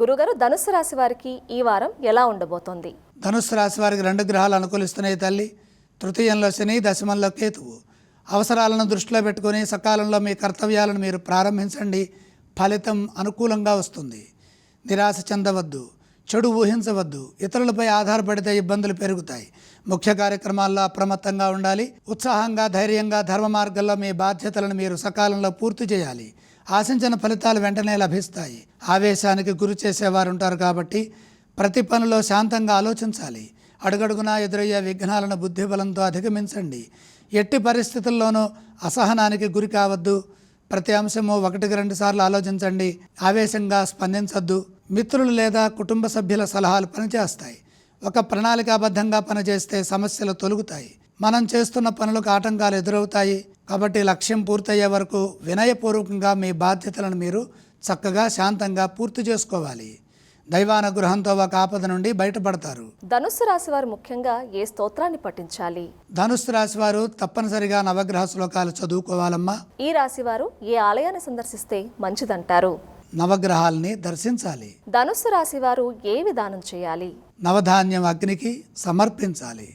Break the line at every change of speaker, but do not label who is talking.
గురుగారు ధనుసు రాశి వారికి ఈ వారం ఎలా ఉండబోతోంది?
ధనుసు రాశి వారికి రెండు గ్రహాలు అనుకూలిస్తున్నాయి తల్లి. తృతీయంలో శని దశమంలో కేతువు. అవసరాలను దృష్టిలో పెట్టుకొని సకాలంలో మీ కర్తవ్యాలను మీరు ప్రారంభించండి. ఫలితం అనుకూలంగా వస్తుంది. నిరాశ చెందవద్దు. చెడు ఊహించవద్దు. ఇతరులపై ఆధారపడితే ఇబ్బందులు పెరుగుతాయి. ముఖ్య కార్యక్రమాల్లో అప్రమత్తంగా ఉండాలి. ఉత్సాహంగా ధైర్యంగా ధర్మ మార్గంలో మీ బాధ్యతలను మీరు సకాలంలో పూర్తి చేయాలి. ఆశించిన ఫలితాలు వెంటనే లభిస్తాయి. ఆవేశానికి గురి చేసేవారు ఉంటారు కాబట్టి ప్రతి పనిలో శాంతంగా ఆలోచించాలి. అడుగడుగునా ఎదురయ్యే విఘ్నాలను బుద్ధిబలంతో అధిగమించండి. ఎట్టి పరిస్థితుల్లోనూ అసహనానికి గురి కావద్దు. ప్రతి అంశము ఒకటికి రెండు సార్లు ఆలోచించండి. ఆవేశంగా స్పందించద్దు. మిత్రులు లేదా కుటుంబ సభ్యుల సలహాలు పనిచేస్తాయి. ఒక ప్రణాళికాబద్ధంగా పనిచేస్తే సమస్యలు తొలుగుతాయి. మనం చేస్తున్న పనులకు ఆటంకాలు ఎదురవుతాయి. కాబట్టి లక్ష్యం పూర్తయ్యే వరకు వినయపూర్వకంగా మీ బాధ్యతలను మీరు చక్కగా శాంతంగా పూర్తి చేసుకోవాలి. దైవానుగ్రహంతో ఒక ఆపద నుండి బయటపడతారు.
ధనుస్సు రాశి వారు ముఖ్యంగా ఏ స్తోత్రాన్ని పఠించాలి?
ధనుస్సు రాశి వారు తప్పనిసరిగా నవగ్రహ శ్లోకాలు చదువుకోవాలమ్మా.
ఈ రాశి వారు ఏ ఆలయాన్ని సందర్శిస్తే మంచిదంటారు?
నవగ్రహాల్ని దర్శించాలి.
ధనుస్సు రాశి వారు ఏ విధానం చేయాలి?
నవధాన్యం అగ్నికి సమర్పించాలి.